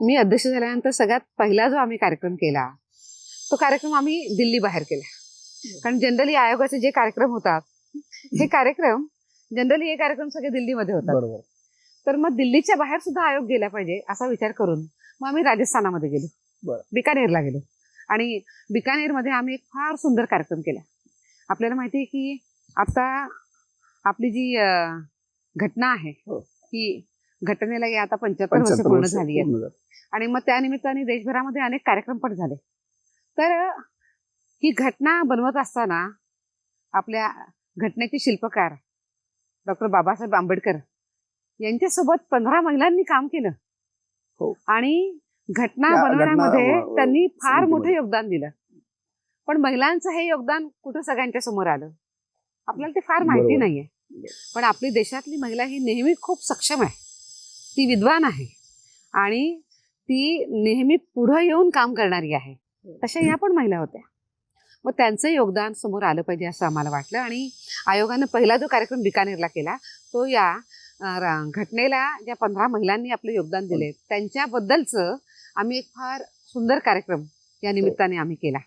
मी अध्यक्ष झाल्यानंतर सगळ्यात पहिला जो आम्ही कार्यक्रम केला तो कार्यक्रम आम्ही दिल्ली बाहेर केला. कारण जनरली आयोगाचे जे कार्यक्रम होतात हे कार्यक्रम जनरली हे कार्यक्रम सगळे दिल्लीमध्ये होतात. बरोबर. तर मग दिल्लीच्या बाहेर सुद्धा आयोग गेला पाहिजे असा विचार करून मग आम्ही राजस्थानामध्ये गेलो. बिकानेरला गेलो. आणि बिकानेरमध्ये आम्ही एक फार सुंदर कार्यक्रम केला. आपल्याला माहिती आहे की आता आपली जी घटना आहे हो. की घटनेला आता पंच्याहत्तर वर्ष 75 पूर्ण झाली झाली. आणि मग त्या निमित्ताने देशभरामध्ये अनेक कार्यक्रम पण झाले. तर ही घटना बनवत असताना आपल्या घटनेचे शिल्पकार डॉक्टर बाबासाहेब आंबेडकर यांच्यासोबत पंधरा महिलांनी काम केलं. हो. आणि घटना बनवण्यामध्ये त्यांनी फार. मोठं योगदान दिलं. पण महिलांचं हे योगदान कुठं सगळ्यांच्या समोर आलं? आपल्याला ते फार माहिती. नाहीये. पण आपली देशातली महिला ही नेहमी खूप सक्षम आहे. ती विद्वान आहे. आणि ती नेहमी पुढं येऊन काम करणारी आहे. तशा ह्या पण महिला होत्या. मग त्यांचं योगदान समोर आलं पाहिजे असं आम्हाला वाटलं आणि आयोगानं पहिला जो कार्यक्रम बिकानेरला केला तो या घटनेला ज्या पंधरा महिलांनी आपलं योगदान दिले त्यांच्याबद्दलचं आम्ही एक फार सुंदर कार्यक्रम या निमित्ताने आम्ही केला.